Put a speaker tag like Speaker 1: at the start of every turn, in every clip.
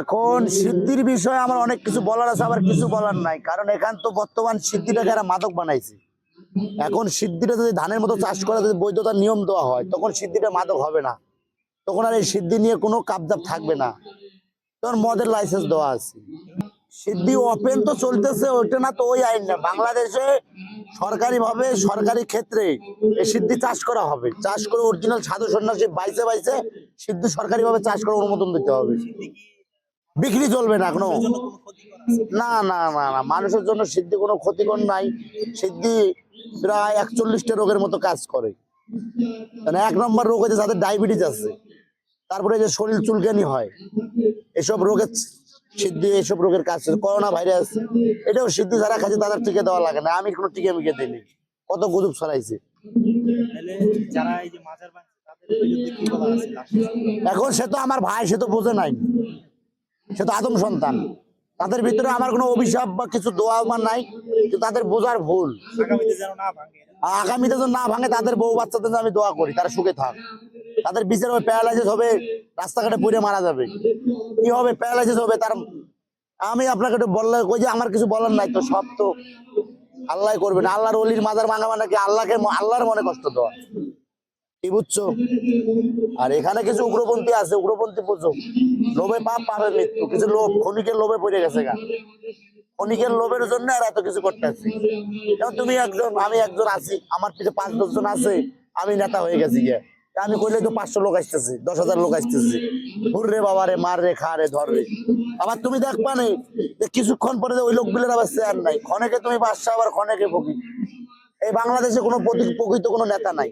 Speaker 1: এখন সিদ্ধির বিষয়ে আমার অনেক কিছু বলার আছে আবার কিছু বলার নাই। কারণ এখান তো বর্তমান সিদ্ধিটাকে এরা মাদক বানাইছে। এখন সিদ্ধিটা যদি ধানের মতো চাষ করে যদি বৈধতার নিয়ম দেওয়া হয় তখন সিদ্ধিটা মাদক হবে না। তখন আর এই সিদ্ধি নিয়ে কোনো কাবজাব থাকবে না। তখন মদের লাইসেন্স দেওয়া আছে। সিদ্ধি ওপেন তো চলতেছে ওইটা না তো ওই আইন না। বাংলাদেশে সরকারি ভাবে সরকারি ক্ষেত্রে এই সিদ্ধি চাষ করা হবে। চাষ করে অরিজিনাল সাধু সন্ন্যাসী বাইসে বাইসে সিদ্ধি সরকারি ভাবে চাষ করে অনুমোদন দিতে হবে। বিক্রি চলবে না কোনো। না না না না মানুষের জন্য সিদ্ধি কোনো ক্ষতিকর নাই। সিদ্ধি প্রায় একচল্লিশটা রোগের মতো কাজ করে। মানে এক নম্বর রোগ হচ্ছে যাদের ডায়াবেটিস আছে। তারপরে যে শরীর চুলকানি হয় এসব রোগের সিদ্ধি এসব রোগের কাজ করোনা ভাইরাস এটাও সিদ্ধি যারা খাচ্ছে তাদের টিকে দেওয়া লাগে না। আমি কোনো টিকে মিকে দিইনি। কত গুজব ছড়াইছে।
Speaker 2: যারা এই যে মাজার?
Speaker 1: এখন সে তো আমার ভাই সে তো বোঝে নাই। সে তো আদম সন্তান। তাদের ভিতরে আমার কোনো অভিশাপ বা কিছু দোয়া আমার নাই তাদের বোঝার ভুল।
Speaker 2: আগামীতে যেন না ভাঙে।
Speaker 1: তাদের বউ বাচ্চাদের আমি দোয়া করি তারা সুখে থাক। তাদের বিচার হবে প্যারালাইসিস হবে রাস্তাঘাটে পড়ে মারা যাবে। কি হবে প্যারালাইসিস হবে তার আমি আপনাকে একটু বললে কই যে আমার কিছু বলার নাই তো সব তো আল্লাহ করবে না। আল্লাহর অলির মাজার ভাঙা মানে কি আল্লাহকে আল্লাহর মনে কষ্ট দেওয়া? আর এখানে কিছু উগ্রপন্থী আছে, উগ্রপন্থী লোভে পাপ মৃত্যু। কিছু লোভ, ক্ষণিকের লোভে পড়ে গেছে গা। ক্ষণিকের লোভের জন্য আর এত কিছু করতে তুমি একজন, আমি একজন আছি, আমার পাঁচ দশজন আছে, আমি নেতা হয়ে গেছি গিয়ে। আমি কইলে তো পাঁচশো লোক আসতেছি, দশ হাজার লোক আসতেছি। ঘুর রে বাবা রে, মার রে, খা রে, ধর রে। আবার তুমি দেখবা নে যে কিছুক্ষণ পরে ওই লোকগুলোর আবার চেয়ার নাই। ক্ষণেকে তুমি পাঁচশো আবার ক্ষণেকে ফকির। এই বাংলাদেশে কোনো প্রকৃত কোনো নেতা নাই।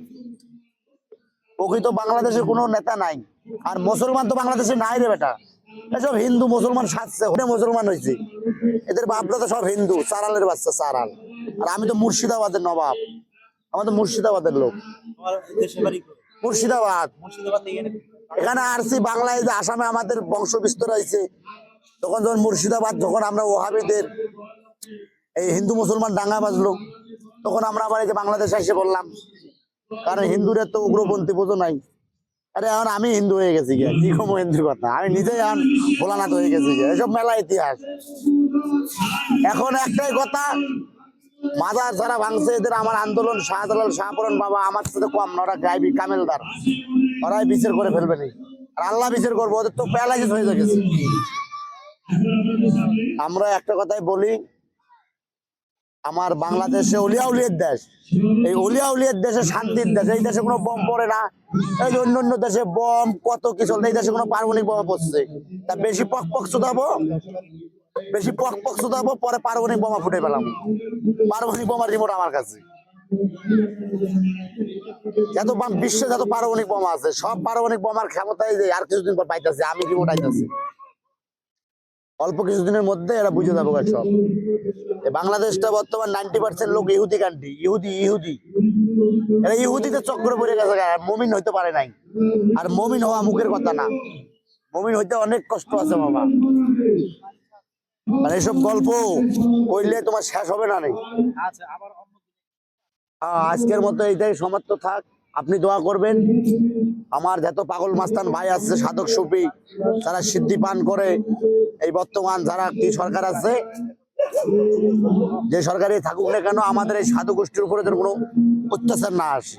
Speaker 1: প্রকৃত বাংলাদেশের কোনো নেতা নাই। আর মুসলমান তো বাংলাদেশে নাই রে বেটা। এসব হিন্দু মুসলমান সাজছে ওটা মুসলমান হয়েছে এদের বাপরা তো সব হিন্দু সারালের বাচ্চা সারাল আর আমি তো মুর্শিদাবাদের নবাব। আমার তো মুর্শিদাবাদের লোক? মুর্শিদাবাদ। এখানে আসছি বাংলায় যে আসামে আমাদের বংশ বিস্তার হয়েছে তখন যখন মুর্শিদাবাদ, যখন আমরা ওহাবিদের এই হিন্দু মুসলমান ডাঙ্গা বাজলো তখন আমরা আবার এই যে বাংলাদেশে এসে বললাম কারণ হিন্দুদের তো উগ্রপন্থী বোঝো নাই। আরে এখন আমি হিন্দু হয়ে গেছি গিয়া, কি কম হিন্দুর কথা? আমি নিজেই এখন ভোলানাথ হয়ে গেছি গিয়া, এসব মেলা ইতিহাস। এখন একটাই কথা, মাজার যারা ভাঙছে, এদের আমার আন্দোলন, শাহজালাল শাহপুরন বাবা আমার সাথে কম না, ওরা গাইবি কামেলদার। ওরাই বিচার করে ফেলবে নি। আর আল্লাহ বিচার করব, ওদের তো প্যারালাইসিস হয়ে গেছে। আমরা একটা কথাই বলি আমার বাংলাদেশে উলিয়া উলিয়ের দেশ। এই উলিয়া উলিয়ের দেশে শান্তির দেশ, এই দেশে কোনো বোম পড়ে না। এই অন্য অন্য দেশে বোম, কত কি চলছে এই দেশে কোনো পারমাণবিক বোমা পড়ছে। তা বেশি পক পক শুধাবো। বেশি পক পক শুধাবো, পরে পারমাণবিক বোমা ফুটে পেলাম। পারমাণবিক বোমার রিমোট আমার কাছে। বাম- বিশ্বে যত পারমাণবিক বোমা আছে, সব পারমাণবিক বোমার ক্ষমতায় যে আর কিছুদিন পর পাইতেছে, আমি রিমোট আইতেছি। অল্প কিছুদিনের মধ্যে এরা বুঝে যাব সব। বাংলাদেশটা বর্তমান নাইনটি পার্সেন্ট লোক ইহুদি কান্ট্রি ইহুদি ইহুদি। এরা ইহুদিতে চক্র পড়ে গেছে আর মমিন হইতে পারে নাই। আর মমিন হওয়া মুখের কথা না। মমিন হইতে অনেক কষ্ট আছে বাবা। মানে এইসব গল্প কইলে তোমার শেষ হবে না নেই
Speaker 2: আচ্ছা
Speaker 1: আহ, আজকের মতো এইটাই সমাপ্ত থাক। আপনি দোয়া করবেন। আমার যত পাগল মাস্তান ভাই আছে, সাধক সুফি তারা সিদ্ধি পান করে, এই বর্তমান যারা কি সরকার আছে, যে সরকারি থাকুক না কেন, আমাদের এই সাধু গোষ্ঠীর উপরে কোনো অত্যাচার না আসে।